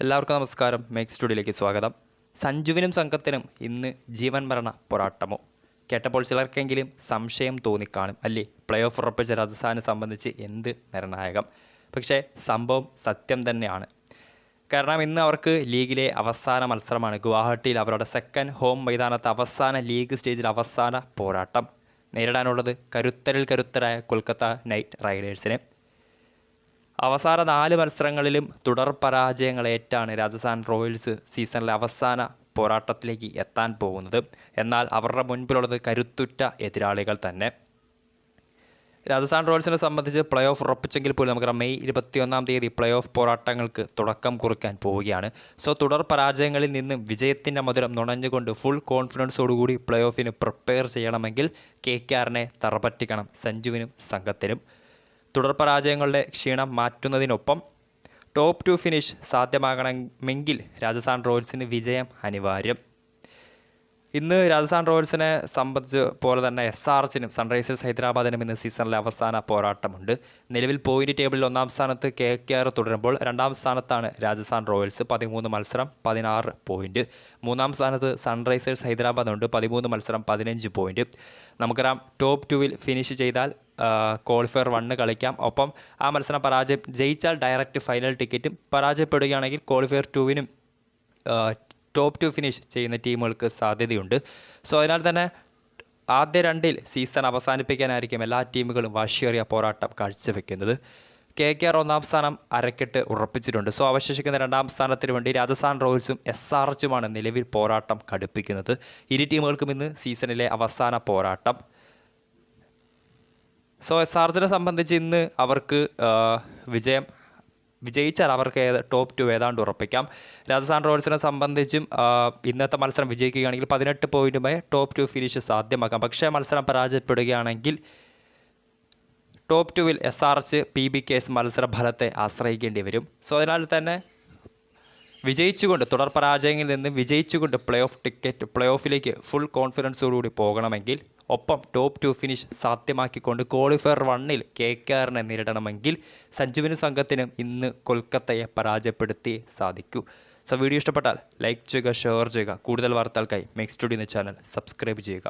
എല്ലാവർക്കും നമസ്കാരം. മേക്ക് സ്റ്റുഡിയോയിലേക്ക് സ്വാഗതം. സഞ്ജുവിനും സംഘത്തിനും ഇന്ന് ജീവൻ മരണ പോരാട്ടമോ? കേട്ടപ്പോൾ ചിലർക്കെങ്കിലും സംശയം തോന്നിക്കാണും. അല്ലേ? പ്ലേ ഓഫ് ഉറപ്പിച്ച രാജസ്ഥാനെ സംബന്ധിച്ച് എന്ത് നിർണായകം? പക്ഷേ സംഭവം സത്യം തന്നെയാണ്. കാരണം ഇന്ന് അവർക്ക് ലീഗിലെ അവസാന മത്സരമാണ്. ഗുവാഹട്ടിയിൽ അവരുടെ സെക്കൻഡ് ഹോം മൈതാനത്ത് അവസാന ലീഗ് സ്റ്റേജിൽ അവസാന പോരാട്ടം നേരിടാനുള്ളത് കരുത്തരിൽ കരുത്തരായ കൊൽക്കത്ത നൈറ്റ് റൈഡേഴ്സിനെ. അവസാന നാല് മത്സരങ്ങളിലും തുടർ പരാജയങ്ങളേറ്റാണ് രാജസ്ഥാൻ റോയൽസ് സീസണിലെ അവസാന പോരാട്ടത്തിലേക്ക് എത്താൻ പോകുന്നത്. എന്നാൽ അവരുടെ മുൻപിലുള്ളത് കരുത്തുറ്റ എതിരാളികൾ തന്നെ. രാജസ്ഥാൻ റോയൽസിനെ സംബന്ധിച്ച് പ്ലേ ഓഫ് ഉറപ്പിച്ചെങ്കിൽ പോലും നമുക്കറിയാം മെയ് ഇരുപത്തിയൊന്നാം തീയതി പ്ലേ ഓഫ് പോരാട്ടങ്ങൾക്ക് തുടക്കം കുറിക്കാൻ പോവുകയാണ്. സോ തുടർ പരാജയങ്ങളിൽ നിന്നും വിജയത്തിന്റെ മധുരം നുണഞ്ഞുകൊണ്ട് ഫുൾ കോൺഫിഡൻസോടുകൂടി പ്ലേ ഓഫിന് പ്രിപ്പയർ ചെയ്യണമെങ്കിൽ കെ കെ ആറിനെ തറപറ്റിക്കണം സഞ്ജുവിനും സംഘത്തിനും. തുടർ പരാജയങ്ങളുടെ ക്ഷീണം മാറ്റുന്നതിനൊപ്പം ടോപ്പ് ടു ഫിനിഷ് സാധ്യമാകണമെങ്കിൽ രാജസ്ഥാൻ റോയൽസിന് വിജയം അനിവാര്യം. ഇന്ന് രാജസ്ഥാൻ റോയൽസിനെ സംബന്ധിച്ച് പോലെ തന്നെ എസ് ആർ എച്ചിനും സൺറൈസേഴ്സ് ഹൈദരാബാദിനും ഇന്ന് സീസണിലെ അവസാന പോരാട്ടമുണ്ട്. നിലവിൽ പോയിന്റ് ടേബിളിൽ ഒന്നാം സ്ഥാനത്ത് കെ കെ ആർ തുടരുമ്പോൾ രണ്ടാം സ്ഥാനത്താണ് രാജസ്ഥാൻ റോയൽസ്. പതിമൂന്ന് മത്സരം പതിനാറ് പോയിന്റ് മൂന്നാം സ്ഥാനത്ത് സൺറൈസേഴ്സ് ഹൈദരാബാദ് ഉണ്ട് പതിമൂന്ന് മത്സരം പതിനഞ്ച് പോയിന്റ് നമുക്കറിയാം ടോപ്പ് ടുവിൽ ഫിനിഷ് ചെയ്താൽ ക്വാളിഫയർ വണ്ണ് കളിക്കാം. ഒപ്പം ആ മത്സരം പരാജയം ജയിച്ചാൽ ഡയറക്റ്റ് ഫൈനൽ ടിക്കറ്റും പരാജയപ്പെടുകയാണെങ്കിൽ ക്വാളിഫയർ ടുവിനും ടോപ്പ് ടു ഫിനിഷ് ചെയ്യുന്ന ടീമുകൾക്ക് സാധ്യതയുണ്ട്. സോ അതിനാൽ തന്നെ ആദ്യ രണ്ടിൽ സീസൺ അവസാനിപ്പിക്കാനായിരിക്കും എല്ലാ ടീമുകളും വാശിയേറിയ പോരാട്ടം കാഴ്ചവെക്കുന്നത്. കെ കെ ആർ ഒന്നാം സ്ഥാനം അരക്കെട്ട് ഉറപ്പിച്ചിട്ടുണ്ട്. സോ അവശേഷിക്കുന്ന രണ്ടാം സ്ഥാനത്തിന് വേണ്ടി രാജസ്ഥാൻ റോയൽസും എസ് ആർ എച്ചുമാണ് നിലവിൽ പോരാട്ടം കടുപ്പിക്കുന്നത്. ഇരു ടീമുകൾക്കും ഇന്ന് സീസണിലെ അവസാന പോരാട്ടം. സോ എസ് ആർ എച്ചിനെ സംബന്ധിച്ച് ഇന്ന് അവർക്ക് വിജയം വിജയിച്ചാൽ അവർക്ക് ഏത് ടോപ്പ് ടു ഏതാണ്ട് ഉറപ്പിക്കാം. രാജസ്ഥാൻ റോയൽസിനെ സംബന്ധിച്ചും ഇന്നത്തെ മത്സരം വിജയിക്കുകയാണെങ്കിൽ പതിനെട്ട് പോയിന്റുമായി ടോപ്പ് ടു ഫിനിഷ് സാധ്യമാക്കാം. പക്ഷേ മത്സരം പരാജയപ്പെടുകയാണെങ്കിൽ ടോപ്പ് ടുവിൽ S R H P B K S മത്സര ഫലത്തെ ആശ്രയിക്കേണ്ടി വരും. സോ അതിനാൽ തന്നെ വിജയിച്ചുകൊണ്ട് തുടർ പരാജയങ്ങളിൽ നിന്ന് വിജയിച്ചുകൊണ്ട് പ്ലേ ഓഫ് ടിക്കറ്റ് പ്ലേ ഓഫിലേക്ക് ഫുൾ കോൺഫിഡൻസോടുകൂടി പോകണമെങ്കിൽ ഒപ്പം ടോപ്പ് ടു ഫിനിഷ് സാധ്യമാക്കിക്കൊണ്ട് ക്വാളിഫയർ വണ്ണിൽ കെ കെ ആറിനെ നേരിടണമെങ്കിൽ സഞ്ജുവിന് സംഘത്തിനും ഇന്ന് കൊൽക്കത്തയെ പരാജയപ്പെടുത്തി സാധിക്കൂ. സോ വീഡിയോ ഇഷ്ടപ്പെട്ടാൽ ലൈക്ക് ചെയ്യുക ഷെയർ ചെയ്യുക. കൂടുതൽ വാർത്തകൾക്കായി മെക്സ് സ്റ്റുഡിയോ എന്ന ചാനൽ സബ്സ്ക്രൈബ് ചെയ്യുക.